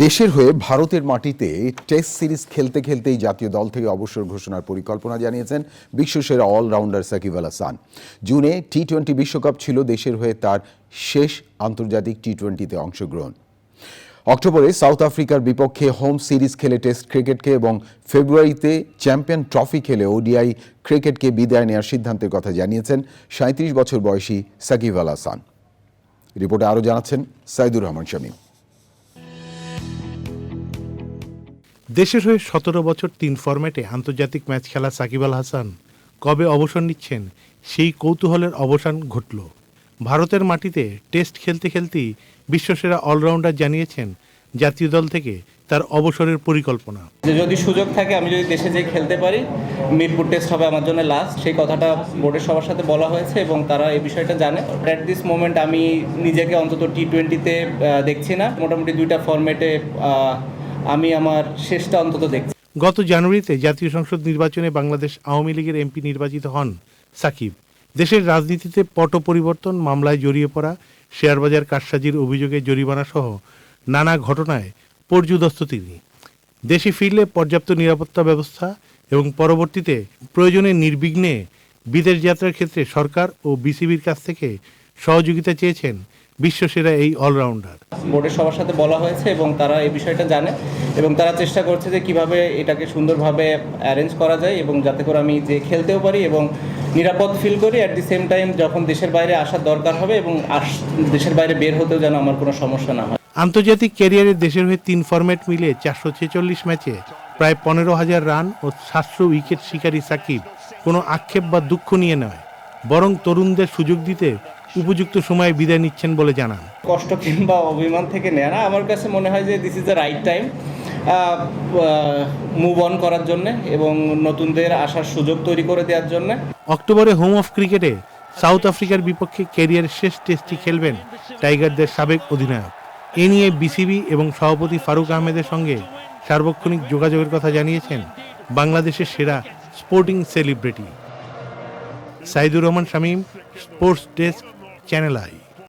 দেশের হয়ে ভারতের মাটিতে টেস্ট সিরিজ খেলতে খেলতেই জাতীয় দল থেকে অবসর ঘোষণার পরিকল্পনা জানিয়েছেন বিশ্বসেরা অলরাউন্ডার সাকিব আল হাসান। জুনে টি টোয়েন্টি বিশ্বকাপ ছিল দেশের হয়ে তার শেষ আন্তর্জাতিক টি টোয়েন্টিতে অংশগ্রহণ। অক্টোবরে সাউথ আফ্রিকার বিপক্ষে হোম সিরিজ খেলে টেস্ট ক্রিকেটকে এবং ফেব্রুয়ারিতে চ্যাম্পিয়ন ট্রফি খেলে ওডিআই ক্রিকেটকে বিদায় নেওয়ার সিদ্ধান্তের কথা জানিয়েছেন সাঁত্রিশ বছর বয়সী সাকিব আল হাসান। রিপোর্টে আরও জানাচ্ছেন সাইদুর রহমান শামীম। দেশের হয়ে সতেরো বছর তিন ফরম্যাটে আন্তর্জাতিক ম্যাচ খেলা সাকিব আল হাসান কবে অবসর নিচ্ছেন, সেই কৌতূহলের অবসান ঘটল। ভারতের মাটিতে টেস্ট খেলতে খেলতেই বিশ্বসেরা অলরাউন্ডার জানিয়েছেন জাতীয় দল থেকে তার অবসরের পরিকল্পনা। যে যদি সুযোগ থাকে, আমি যদি দেশে যেয়ে খেলতে পারি, মিরপুর টেস্ট হবে আমার জন্য লাস্ট সেই কথাটা বোর্ডের সবার সাথে বলা হয়েছে এবং তারা এই বিষয়টা জানে। অ্যাট দিস মোমেন্ট আমি নিজেকে অন্তত টি টোয়েন্টিতে দেখছি না। মোটামুটি দুইটা ফরম্যাটে আমি আমার শেষটা অন্তত দেখছি। গত জানুয়ারিতে জাতীয় সংসদ নির্বাচনে বাংলাদেশ আওয়ামী লীগের এমপি নির্বাচিত হন সাকিব। দেশের রাজনীতিতে পট পরিবর্তন, মামলায় জড়িয়ে পড়া, শেয়ারবাজার কারসাজির অভিযোগে জরিমানা সহ নানা ঘটনায় পর্যুদস্ত তিনি। দেশে ফিরলে পর্যাপ্ত নিরাপত্তা ব্যবস্থা এবং পরবর্তীতে প্রয়োজনে নির্বিঘ্নে বিদেশ যাত্রার ক্ষেত্রে সরকার ও বিসিবির কাছ থেকে সহযোগিতা চেয়েছেন বিশ্বসেরা এই অলরাউন্ডার। বোর্ডের সবার সাথে বলা হয়েছে এবং তারা এই বিষয়টা জানে এবং তারা চেষ্টা করছে যে কীভাবে এটাকে সুন্দরভাবে অ্যারেঞ্জ করা যায় এবং যাতে করে আমি যে খেলতেও পারি এবং নিরাপদ ফিল করি। অ্যাট দি সেম টাইম যখন দেশের বাইরে আসার দরকার হবে এবং দেশের বাইরে বের হতেও যেন আমার কোনো সমস্যা না হয়। আন্তর্জাতিক ক্যারিয়ারে দেশের হয়ে তিন ফরম্যাট মিলে চারশো ছেচল্লিশ ম্যাচে প্রায় পনেরো হাজার রান ও সাতশো উইকেট শিকারী সাকিব। কোনো আক্ষেপ বা দুঃখ নিয়ে নয় বরং তরুণদের সুযোগ দিতে উপযুক্ত সময়ে বিদায় নিচ্ছেন বলে জানান। কষ্ট কিংবা অভিমান থেকে নেয় না। আমার কাছে মনে হয় যে this is the right time move on করার জন্য এবং নতুনদের আসার সুযোগ তৈরি করে দেওয়ার জন্য। অক্টোবরে হোম অফ ক্রিকেটে সাউথ আফ্রিকার বিপক্ষে ক্যারিয়ারের শেষ টেস্টটি খেলবেন টাইগারদের সাবেক অধিনায়ক। এ নিয়ে বিসিবি এবং সভাপতি ফারুক আহমেদের সঙ্গে সার্বক্ষণিক যোগাযোগের কথা জানিয়েছেন বাংলাদেশের সেরা sporting celebrity Saidur Rahman Shamim sports desk channel I.